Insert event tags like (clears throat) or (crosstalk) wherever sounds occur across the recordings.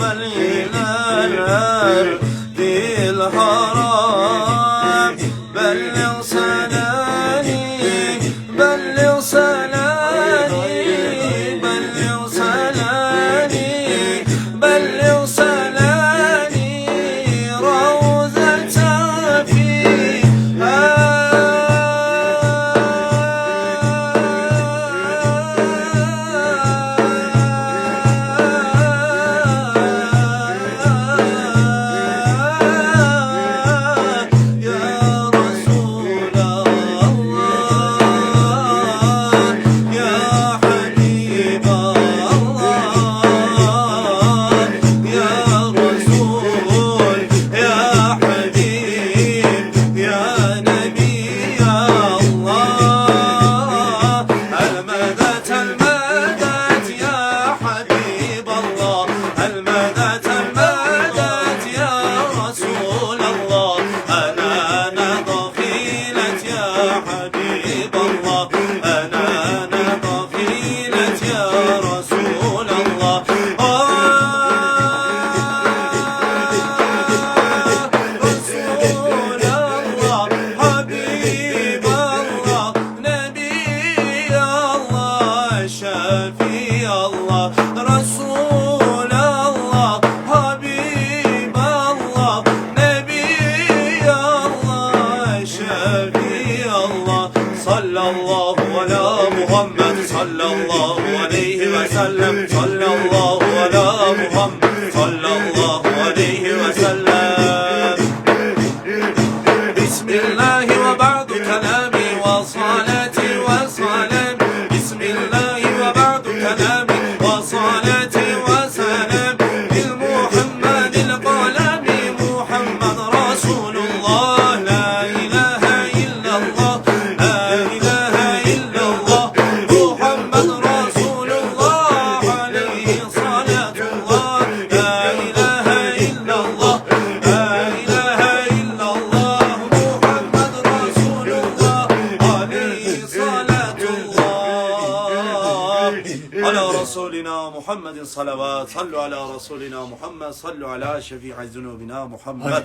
beliler Dilhan Muhammed sallu ala şefi'i zunubina Muhammed. Hay.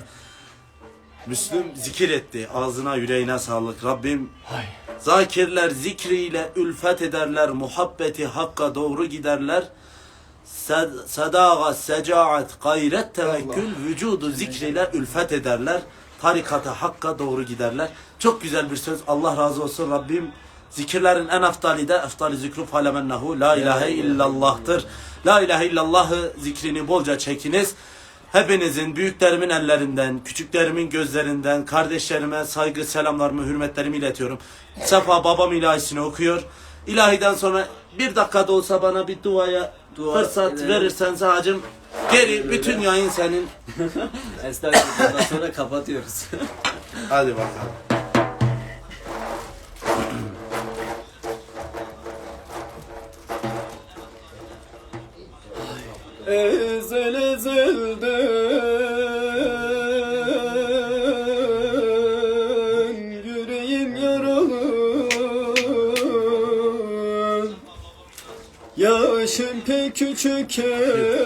Müslüm zikir etti. Ağzına yüreğine sağlık Rabbim. Hay. Zakirler zikriyle ülfet ederler. Muhabbeti hakka doğru giderler. Sadağa, secaat, gayret, tevekkül, vücudu zikriyle ülfet ederler. Tarikata, hakka doğru giderler. Çok güzel bir söz. Allah razı olsun Rabbim. Zikirlerin en aftali de eftali zikru falemennehu la ilahe illallah'tır. La ilahe illallah'ı zikrini bolca çekiniz. Hepinizin büyüklerimin ellerinden, küçüklerimin gözlerinden, kardeşlerime saygı, selamlarımı, hürmetlerimi iletiyorum. Sefa babam ilahisini okuyor. İlahiden sonra bir dakikada olsa bana bir duaya Dua fırsat edelim. verirsen sağcım geri bütün yayın senin. (laughs) Estağfurullah. Bundan sonra kapatıyoruz. Hadi bakalım. (laughs) Ezel ezelden yüreğim yaralı. Yaşım pek küçükken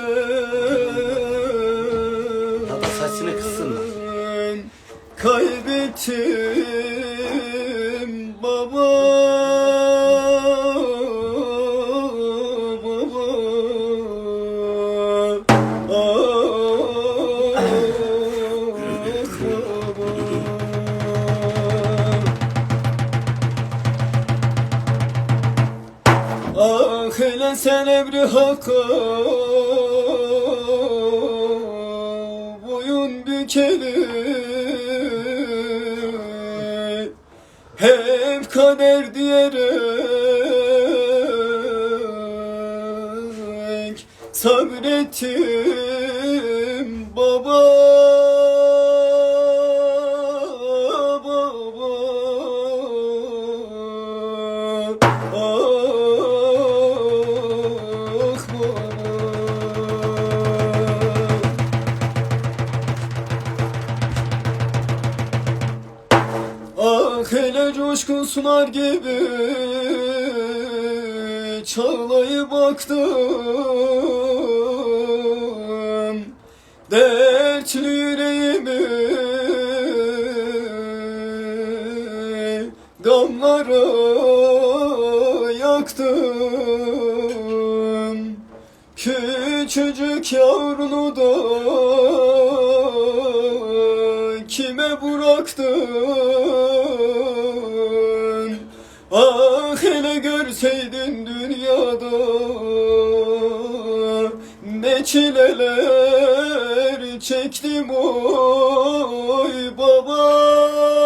sen emri hakka boyun bükelim Hep kader diyerek sabrettim baba. Baba sular gibi çağlayıp baktım Dertli yüreğimi damlara yaktım Küçücük yavrunu da kime bıraktın? Ah hele görseydin dünyada ne çileler çektim oy baba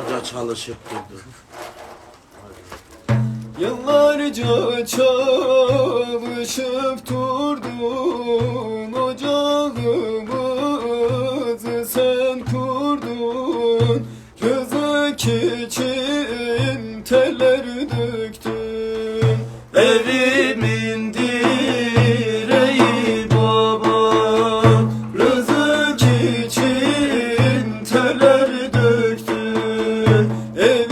Yıllarca çalışıp durdu. Yıllarca çalışıp durdun Ocağımızı sen kurdun Rızık için Hey, (laughs)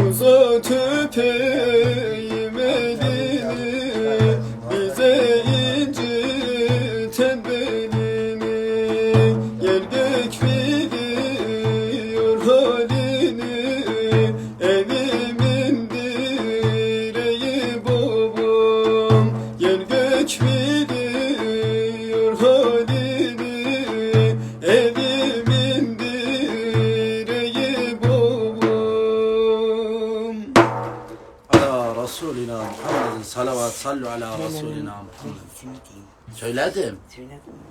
无所退避。Söyledim.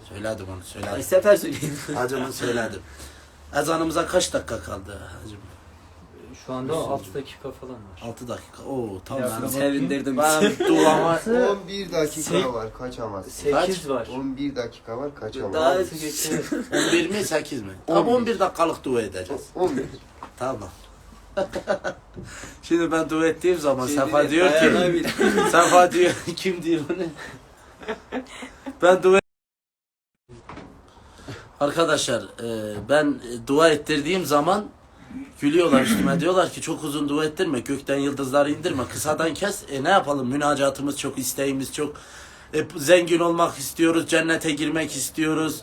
Söyledim onu söyledim. sefer söyleyin. (laughs) Hacımın söyledim. Ezanımıza kaç dakika kaldı hacım? Şu anda 6 dakika falan var. 6 dakika. Oo tam Ya, ben. sevindirdim Ben (laughs) duama 11 (laughs) dakika var kaçamaz. 8 var. 11 dakika var kaçamaz. Daha geçti. 11 mi 8 mi? Tam 11 dakikalık dua edeceğiz. 11. Tamam. Şimdi ben dua ettiğim zaman Şimdi Sefa diyor ki. Sefa diyor kim diyor onu? Ben dua Arkadaşlar e, ben dua ettirdiğim zaman gülüyorlar üstüme. Diyorlar ki çok uzun dua ettirme gökten yıldızları indirme kısadan kes. E ne yapalım? Münacatımız çok isteğimiz çok. E, zengin olmak istiyoruz cennete girmek istiyoruz.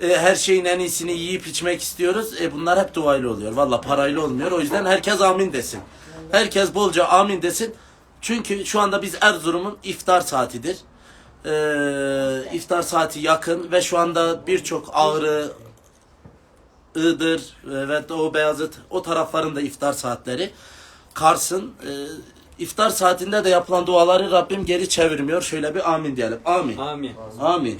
E, her şeyin en iyisini yiyip içmek istiyoruz. E bunlar hep duayla oluyor. Valla parayla olmuyor. O yüzden herkes amin desin. Herkes bolca amin desin. Çünkü şu anda biz Erzurum'un iftar saatidir e, iftar saati yakın ve şu anda birçok Ağrı, Iğdır ve Doğu Beyazıt o tarafların da iftar saatleri. Kars'ın e, iftar saatinde de yapılan duaları Rabbim geri çevirmiyor. Şöyle bir amin diyelim. Amin. Amin. Amin. Amin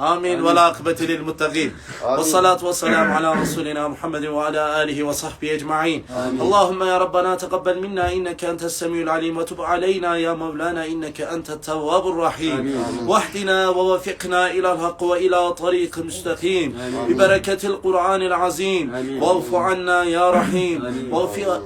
آمين. ولا عقبة للمتقين. والصلاة والسلام على رسولنا محمد وعلى آله وصحبه أجمعين. اللهم يا ربنا تقبل منا إنك أنت السميع العليم وتب علينا يا مولانا إنك أنت التواب الرحيم. آمين. واحدنا ووفقنا إلى الحق وإلى طريق مستقيم. آمين. ببركة القرآن العظيم. واعف عنا يا رحيم.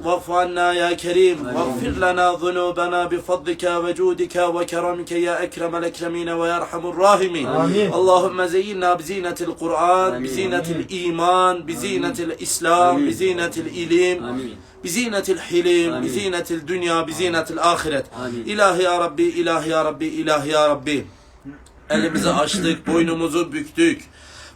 واعف عنا يا كريم. واغفر لنا ذنوبنا بفضلك وجودك وكرمك يا أكرم الأكرمين ويرحم الراحمين. اللهم Allahümme zeyyinna bizinetil Kur'an, bizinetil iman, bizinetil İslam, bizinetil ilim, Amin. bizinetil hilim, Amin. bizinetil dünya, bizinetil ahiret. Amin. İlahi ya Rabbi, ilahi ya Rabbi, ilahi ya Rabbi. Elimizi açtık, boynumuzu büktük.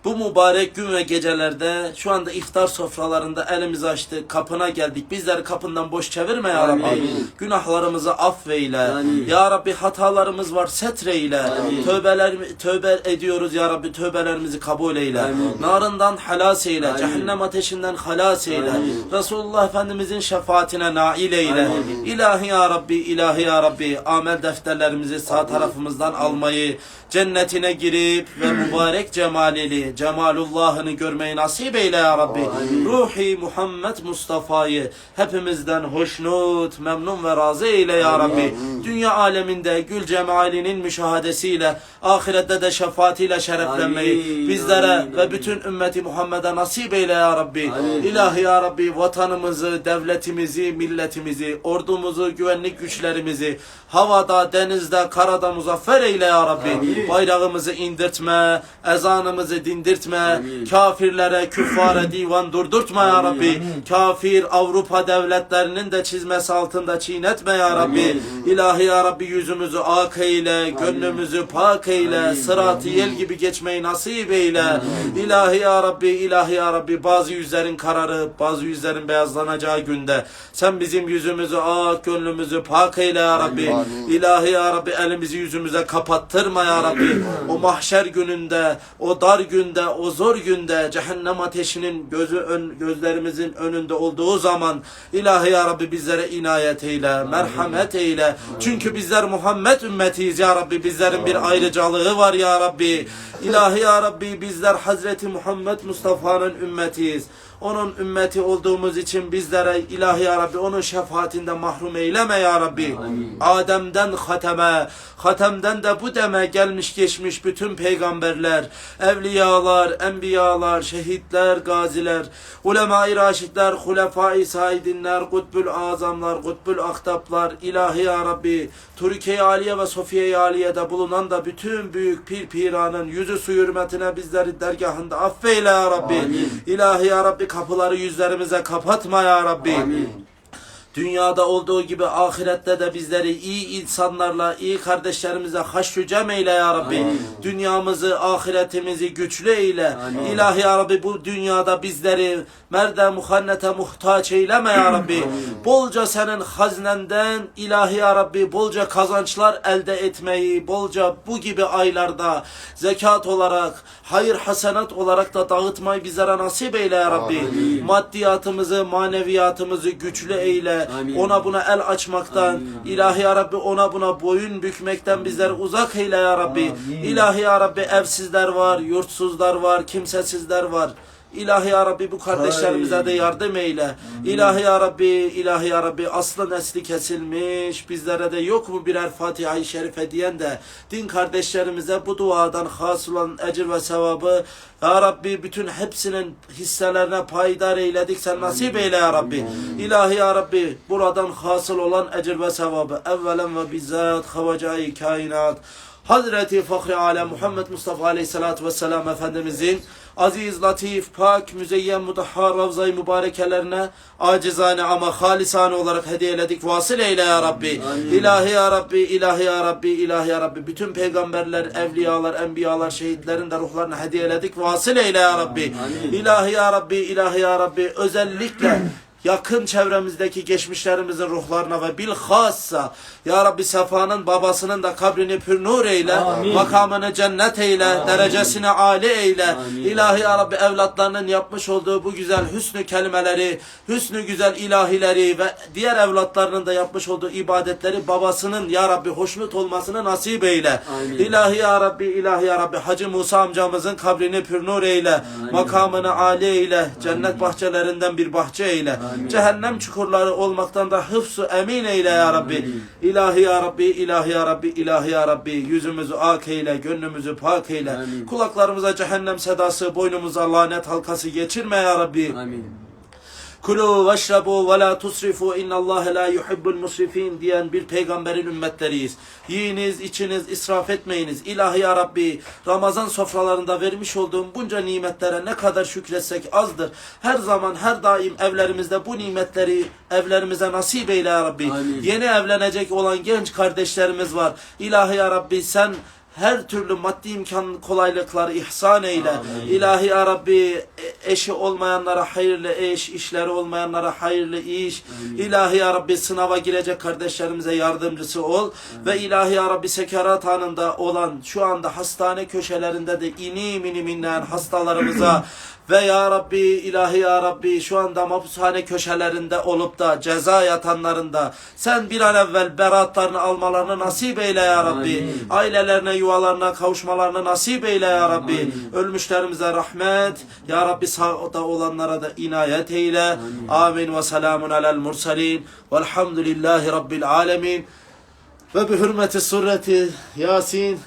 Bu mübarek gün ve gecelerde şu anda iftar sofralarında elimizi açtık, kapına geldik. Bizleri kapından boş çevirme ya Rabbi. Amin. Günahlarımızı affeyle. Amin. Ya Rabbi hatalarımız var setreyle. Amin. Tövbeler tövbe ediyoruz ya Rabbi. Tövbelerimizi kabul eyle. Amin. Narından halas eyle. Amin. Cehennem ateşinden halas eyle. Amin. Resulullah Efendimizin şefaatine nail eyle. Amin. İlahi ya Rabbi, ilahi ya Rabbi. Amel defterlerimizi sağ tarafımızdan almayı, cennetine girip ve (clears throat) mübarek cemalili, cemalullahını görmeyi nasip eyle ya Rabbi. Ruhi Muhammed Mustafa'yı hepimizden hoşnut, memnun ve razı eyle ya Rabbi. Dünya aleminde gül cemalinin müşahadesiyle, ahirette de şefaatiyle şereflenmeyi Amin. bizlere Amin. ve bütün ümmeti Muhammed'e nasip eyle ya Rabbi. Amin. İlahi ya Rabbi vatanımızı, devletimizi, milletimizi, ordumuzu, güvenlik güçlerimizi havada, denizde, karada muzaffer eyle ya Rabbi. Amin. Bayrağımızı indirtme, ezanımızı dindirtme, Amin. kafirlere, küffara (clears throat) divan durdurtma ya Amin. Rabbi. Amin. Kafir Avrupa devletlerinin de çizmesi altında çiğnetme ya Rabbi. Amin. İlahi ya Rabbi yüzümüzü ak eyle, gönlümüzü pak eyle, Amin. sıratı yel gibi geçmeyi nasip eyle. İlahi ya Rabbi, ilahi ya Rabbi bazı yüzlerin kararıp bazı yüzlerin beyazlanacağı günde sen bizim yüzümüzü ak, gönlümüzü pak eyle ya Rabbi. Amin. İlahi ya Rabbi elimizi yüzümüze kapattırma ya Rabbi. O mahşer gününde, o dar günde, o zor günde cehennem ateşinin gözü ön, gözlerimizin önünde olduğu zaman İlahi ya Rabbi bizlere inayet eyle, merhamet eyle. Çünkü bizler Muhammed ümmetiyiz ya Rabbi. Bizlerin bir ayrıcalığı var ya Rabbi. İlahi ya Rabbi bizler Hazreti Muhammed Mustafa'nın ümmetiyiz. Onun ümmeti olduğumuz için bizlere ilahi ya Rabbi onun şefaatinde mahrum eyleme ya Rabbi. Amin. Adem'den hateme, hatemden de bu deme gelmiş geçmiş bütün peygamberler, evliyalar, enbiyalar, şehitler, gaziler, ulema-i raşidler, hulefai saidinler, kutbül azamlar, kutbül ahtaplar, ilahi ya Rabbi, Türkiye Aliye ve Sofiye Aliye'de bulunan da bütün büyük pir piranın yüzü su hürmetine bizleri dergahında affeyle ya Rabbi. Amin. İlahi ya Rabbi kapıları yüzlerimize kapatma ya Rabbi. Amin. Dünyada olduğu gibi ahirette de bizleri iyi insanlarla, iyi kardeşlerimize haşrü cem eyle ya Rabbi. Amin. Dünyamızı, ahiretimizi güçlü eyle. Amin. İlahi ya Rabbi bu dünyada bizleri merde muhannete muhtaç eyleme ya Rabbi. Bolca senin haznenden ilahi ya Rabbi bolca kazançlar elde etmeyi, bolca bu gibi aylarda zekat olarak, hayır hasenat olarak da dağıtmayı bizlere nasip eyle ya Rabbi. Amin. Maddiyatımızı, maneviyatımızı güçlü eyle. Amin. Ona buna el açmaktan, Amin. ilahi ya Rabbi ona buna boyun bükmekten bizleri uzak eyle ya Rabbi. İlahi ya Rabbi evsizler var, yurtsuzlar var, kimsesizler var. İlahi ya Rabbi bu kardeşlerimize de yardım eyle. İlahi ya Rabbi, ilahi ya Rabbi aslı nesli kesilmiş. Bizlere de yok mu birer Fatiha-i Şerife diyen de din kardeşlerimize bu duadan has olan ecir ve sevabı ya Rabbi bütün hepsinin hisselerine payidar eyledik. Sen nasip eyle ya Rabbi. İlahi ya Rabbi buradan hasıl olan ecir ve sevabı evvelen ve bizzat havacai kainat Hazreti Fahri Alem Muhammed Mustafa Aleyhisselatü Vesselam Efendimizin aziz, latif, pak, müzeyyen, mudahhar, ravza-i mübarekelerine acizane ama halisane olarak hediyeledik. Vasıl eyle ya Rabbi. İlahi ya Rabbi, ilahi ya Rabbi, ilahi ya Rabbi. Bütün peygamberler, evliyalar, enbiyalar, şehitlerin de ruhlarını hediyeledik. Vasıl eyle ya Rabbi. İlahi ya Rabbi, ilahi ya Rabbi. Özellikle yakın çevremizdeki geçmişlerimizin ruhlarına ve bilhassa Ya Rabbi Sefa'nın babasının da kabrini pür nur eyle, Amin. makamını cennet eyle, derecesini âli eyle. Amin. İlahi Ya Rabbi evlatlarının yapmış olduğu bu güzel hüsnü kelimeleri, hüsnü güzel ilahileri ve diğer evlatlarının da yapmış olduğu ibadetleri babasının Ya Rabbi hoşnut olmasını nasip eyle. Amin. İlahi Ya Rabbi, ilahi Ya Rabbi Hacı Musa amcamızın kabrini pür nur eyle, makamını âli eyle, cennet bahçelerinden bir bahçe eyle. Cehennem çukurları olmaktan da hıfzu emin eyle ya Rabbi. İlahi ya Rabbi, ilahi ya Rabbi, ilahi ya Rabbi. Yüzümüzü ak eyle, gönlümüzü pak eyle. Amin. Kulaklarımıza cehennem sedası, boynumuza lanet halkası geçirme ya Rabbi. Amin. Kulu veşrabu ve la tusrifu innallâhe la yuhibbul musrifin diyen bir peygamberin ümmetleriyiz. Yiyiniz, içiniz, israf etmeyiniz. İlahi ya Rabbi Ramazan sofralarında vermiş olduğum bunca nimetlere ne kadar şükretsek azdır. Her zaman, her daim evlerimizde bu nimetleri evlerimize nasip eyle ya Rabbi. Amin. Yeni evlenecek olan genç kardeşlerimiz var. İlahi ya Rabbi sen her türlü maddi imkan kolaylıkları ihsan eyle. İlahi ya Rabbi e- eşi olmayanlara hayırlı eş, işleri olmayanlara hayırlı iş. İlahi ya Rabbi sınava girecek kardeşlerimize yardımcısı ol. Ve ilahi ya Rabbi sekarat anında olan şu anda hastane köşelerinde de inim inim inleyen hastalarımıza (clears throat) ve ya Rabbi ilahi ya Rabbi şu anda mapushane köşelerinde olup da ceza yatanların da sen bir an evvel beratlarını almalarını nasip eyle ya Rabbi. Amin. Ailelerine yuvalarına kavuşmalarını nasip eyle ya Rabbi. Ölmüşlerimize rahmet. Ya Rabbi sağda olanlara da inayet eyle. Amin ve selamun alel mursalin. Velhamdülillahi Rabbil alemin. Ve bi hürmeti sureti Yasin.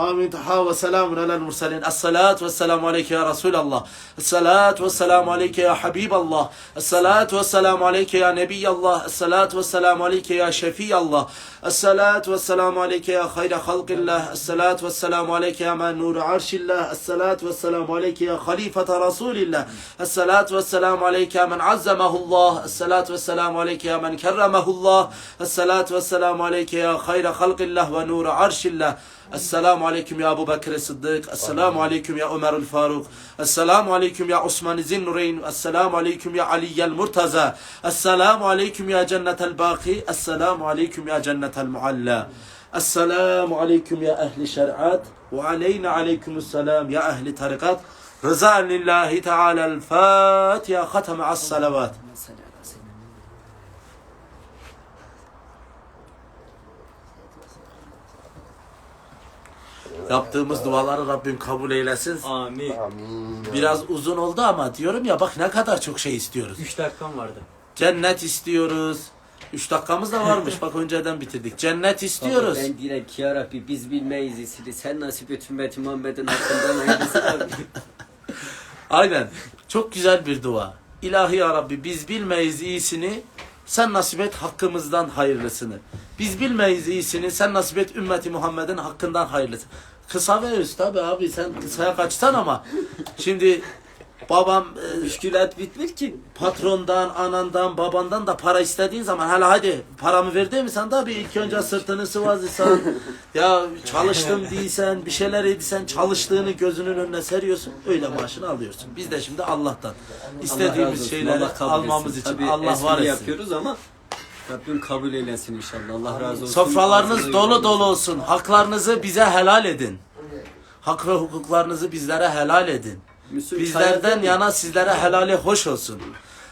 آمين تحا وسلام على المرسلين الصلاة والسلام عليك يا رسول الله الصلاة والسلام عليك يا حبيب الله الصلاة والسلام عليك يا نبي الله الصلاة والسلام عليك يا شفيع الله الصلاة والسلام عليك يا خير خلق الله الصلاة والسلام عليك يا من نور عرش الله الصلاة والسلام عليك يا خليفة رسول الله الصلاة والسلام عليك يا من عزمه الله الصلاة والسلام عليك يا من كرمه الله الصلاة والسلام عليك يا خير خلق الله ونور عرش الله السلام عليكم يا أبو بكر الصديق. السلام عليكم يا عمر الفاروق. السلام عليكم يا عثمان ذي النورين السلام عليكم يا علي المرتزى السلام عليكم يا جنة الباقي. السلام عليكم يا جنة المعلى. السلام عليكم يا أهل شرعات. وعلينا عليكم السلام يا أهل طريقات. رضا لله تعالى الفاتحة ختم على الصلوات. Yaptığımız duaları Rabbim kabul eylesin. Amin. Amin. Biraz uzun oldu ama diyorum ya bak ne kadar çok şey istiyoruz. 3 dakikam vardı. Cennet istiyoruz. Üç dakikamız da varmış bak önceden bitirdik. Cennet istiyoruz. Ben diyorum ki ya Rabbi biz bilmeyiz iyisini. Sen nasip et ümmeti Muhammed'in hakkından hayırlısı. Aynen. Çok güzel bir dua. İlahi ya Rabbi biz bilmeyiz iyisini. Sen nasip et hakkımızdan hayırlısını. Biz bilmeyiz iyisini. Sen nasip et ümmeti Muhammed'in hakkından hayırlısını. Kısa ve öz tabi abi sen kısaya kaçtan ama. Şimdi babam e, Müşkülat bitmir ki. patrondan, anandan, babandan da para istediğin zaman hele hadi paramı verdi mi sen tabii ilk önce sırtını sıvazırsan (laughs) ya çalıştım değilsen bir şeyler ediysen çalıştığını gözünün önüne seriyorsun öyle maaşını alıyorsun. Biz de şimdi Allah'tan istediğimiz şeyleri almamız için Tabii Allah var etsin. yapıyoruz ama Rabbim kabul eylesin inşallah. Allah razı olsun. Sofralarınız dolu dolu olsun. Haklarınızı bize helal edin. Hak ve hukuklarınızı bizlere helal edin. Müslüm Bizlerden yana sizlere helali hoş olsun.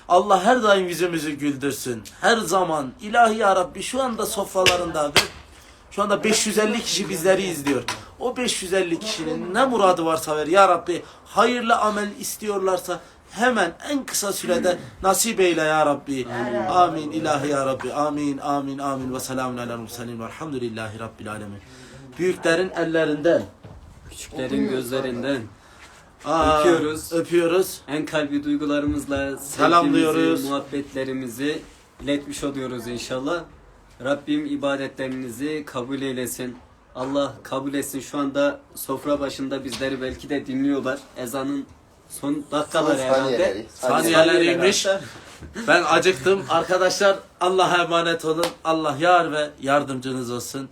Allah her daim yüzümüzü güldürsün. Her zaman ilahi ya Rabbi şu anda sofralarında ve şu anda 550 kişi bizleri izliyor. O 550 kişinin ne muradı varsa ver ya Rabbi. Hayırlı amel istiyorlarsa hemen en kısa sürede nasip eyle ya Rabbi. Amin ilahi ya Rabbi. Amin amin amin ve selamun aleyhi murselin velhamdülillahi rabbil alemin. Büyüklerin ellerinden Küçüklerin gözlerinden Aa, Öpüyoruz. Öpüyoruz. en kalbi duygularımızla Selamlıyoruz. muhabbetlerimizi iletmiş oluyoruz inşallah. Rabbim ibadetlerinizi kabul eylesin. Allah kabul etsin. Şu anda sofra başında bizleri belki de dinliyorlar. Ezanın son dakikaları herhalde. Saniyeleri. Saniyeleriymiş. Ben acıktım. Arkadaşlar Allah'a emanet olun. Allah yar ve yardımcınız olsun.